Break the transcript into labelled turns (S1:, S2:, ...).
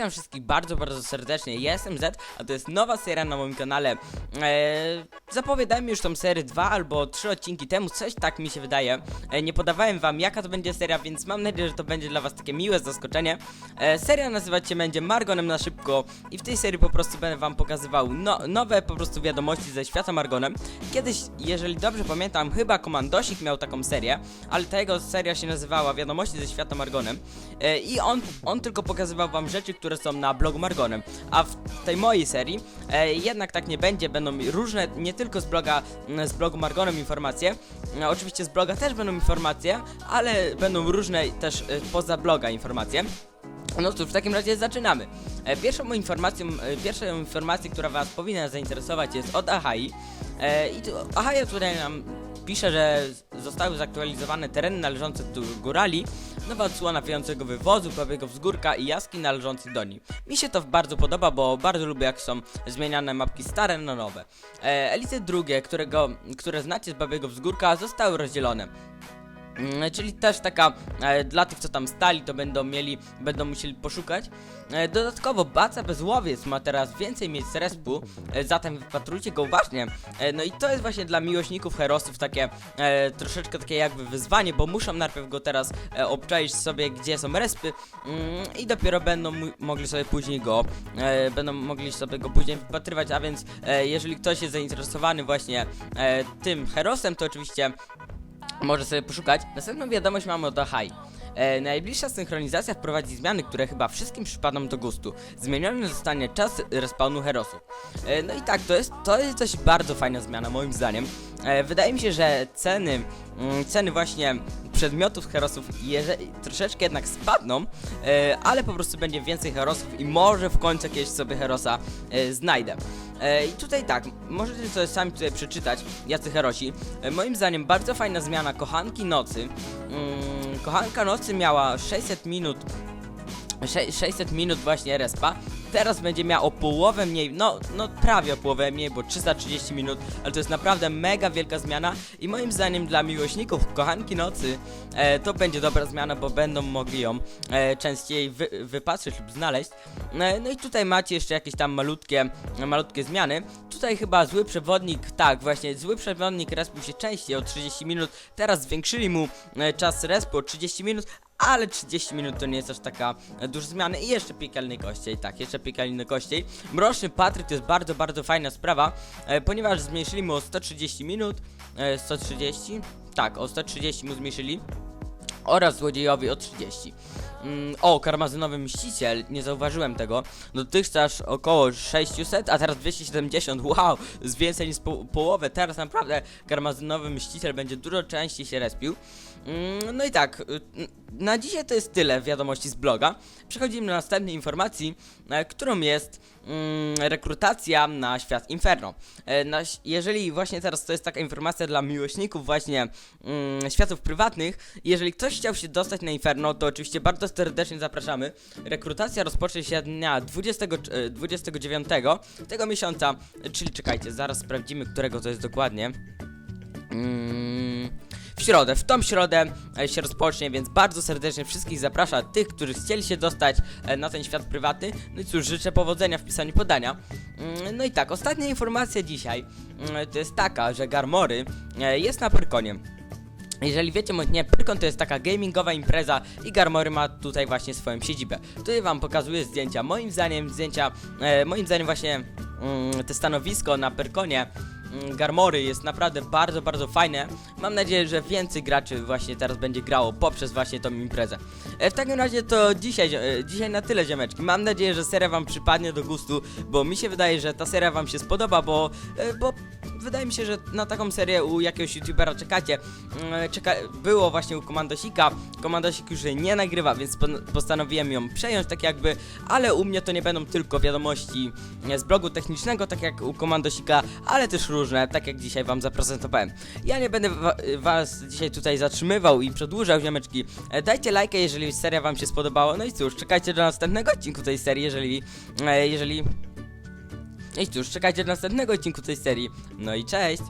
S1: Witam wszystkich bardzo, bardzo serdecznie. Jestem Z, a to jest nowa seria na moim kanale. Eee, zapowiadałem już tą serię dwa albo trzy odcinki temu, coś tak mi się wydaje. E, nie podawałem wam jaka to będzie seria, więc mam nadzieję, że to będzie dla was takie miłe zaskoczenie. E, seria nazywać się będzie Margonem na szybko i w tej serii po prostu będę wam pokazywał no, nowe po prostu wiadomości ze świata Margonem. Kiedyś, jeżeli dobrze pamiętam, chyba Komandosik miał taką serię, ale ta jego seria się nazywała Wiadomości ze świata Margonem. E, I on, on tylko pokazywał wam rzeczy, które są na blogu Margonem. A w tej mojej serii e, jednak tak nie będzie, będą różne, nie tylko z bloga, z blogu Margonem informacje, oczywiście z bloga też będą informacje, ale będą różne też e, poza bloga informacje. No cóż, w takim razie zaczynamy. E, pierwszą informacją, e, pierwszą informacją, która Was powinna zainteresować jest od Ahai. I tu Ahai tutaj nam pisze, że zostały zaktualizowane tereny należące do górali, nowa odsłona wyjącego wywozu, Babiego Wzgórka i jaskiń należących do niej. Mi się to bardzo podoba, bo bardzo lubię jak są zmieniane mapki stare na nowe. E, elity drugie, którego, które znacie z Babiego Wzgórka, zostały rozdzielone. Mm, Czyli też taka e, dla tych, co tam stali, to będą mieli, będą musieli poszukać. E, dodatkowo Baca Bezłowiec ma teraz więcej miejsc respu, e, zatem wypatrujcie go uważnie. No i to jest właśnie dla miłośników herosów takie troszeczkę takie jakby wyzwanie, bo muszą najpierw go teraz e, obczaić sobie, gdzie są respy mm, i dopiero będą mogli sobie później go, będą mogli sobie go później wypatrywać, a więc jeżeli ktoś jest zainteresowany właśnie tym herosem, to oczywiście może sobie poszukać. Następną wiadomość mamy od Ahai. E, najbliższa synchronizacja wprowadzi zmiany, które chyba wszystkim przypadną do gustu. Zmieniony zostanie czas respawnu herosów. E, no i tak, to jest, to jest coś bardzo fajna zmiana moim zdaniem. E, wydaje mi się, że ceny, mm, ceny właśnie przedmiotów herosów jeże, troszeczkę jednak spadną, e, ale po prostu będzie więcej herosów i może w końcu jakiegoś sobie herosa e, znajdę. E, I tutaj tak, możecie sobie sami tutaj przeczytać, jacy herosi. E, moim zdaniem bardzo fajna zmiana kochanki nocy. Mm, kochanka nocy miała 600 minut sze- 600 minut właśnie respa. Teraz będzie miała o połowę mniej, no, no prawie o połowę mniej, bo 330 minut, ale to jest naprawdę mega wielka zmiana i moim zdaniem dla miłośników kochanki nocy e, to będzie dobra zmiana, bo będą mogli ją e, częściej wy, wypatrzeć lub znaleźć. E, no i tutaj macie jeszcze jakieś tam malutkie, malutkie zmiany. Tutaj chyba zły przewodnik, tak właśnie, zły przewodnik respił się częściej o 30 minut, teraz zwiększyli mu e, czas respu o 30 minut, ale 30 minut to nie jest aż taka e, duża zmiana i jeszcze piekielny kościej, tak, jeszcze piekielny kościej. Mroczny Patryk to jest bardzo, bardzo fajna sprawa, e, ponieważ zmniejszyli mu o 130 minut, e, 130? Tak, o 130 mu zmniejszyli oraz złodziejowi o 30. Mm, o, karmazynowy mściciel, nie zauważyłem tego. Dotychczas około 600, a teraz 270. Wow, z więcej niż po połowę. Teraz naprawdę karmazynowy mściciel będzie dużo częściej się respił. Mm, no i tak, y, na dzisiaj to jest tyle wiadomości z bloga. Przechodzimy do następnej informacji, e, którą jest rekrutacja na świat Inferno. E, jeżeli właśnie teraz to jest taka informacja dla miłośników właśnie mm, światów prywatnych, jeżeli ktoś chciał się dostać na Inferno, to oczywiście bardzo serdecznie zapraszamy. Rekrutacja rozpocznie się dnia 20, e, 29 tego miesiąca, e, czyli czekajcie, zaraz sprawdzimy, którego to jest dokładnie. Mm, w środę, w tą środę e, się rozpocznie, więc bardzo serdecznie wszystkich zaprasza tych, którzy chcieli się dostać e, na ten świat prywatny. No i cóż, życzę powodzenia w pisaniu podania. Mm, No i tak, ostatnia informacja dzisiaj mm, to jest taka, że Garmory e, jest na Pyrkonie. Jeżeli wiecie bądź nie, Pyrkon to jest taka gamingowa impreza i Garmory ma tutaj właśnie swoją siedzibę. Tutaj wam pokazuję zdjęcia. Moim zdaniem zdjęcia, moim zdaniem właśnie mm, te stanowisko na Pyrkonie Garmory jest naprawdę bardzo, bardzo fajne. Mam nadzieję, że więcej graczy właśnie teraz będzie grało poprzez właśnie tą imprezę. E, w takim razie to dzisiaj, e, dzisiaj na tyle ziemeczki. Mam nadzieję, że seria wam przypadnie do gustu, bo mi się wydaje, że ta seria wam się spodoba, bo, e, bo wydaje mi się, że na taką serię u jakiegoś youtubera czekacie. Mm, Czeka było właśnie u Komandosika. Komandosik już nie nagrywa, więc postanowiłem ją przejąć tak jakby, ale u mnie to nie będą tylko wiadomości z blogu technicznego, tak jak u Komandosika, ale też różne, tak jak dzisiaj wam zaprezentowałem. Ja nie będę wa was dzisiaj tutaj zatrzymywał i przedłużał ziomeczki. E, Dajcie lajkę, jeżeli seria wam się spodobała. No i cóż, czekajcie do następnego odcinku tej serii, jeżeli e, jeżeli no i cóż, czekajcie do następnego odcinku tej serii. No i cześć!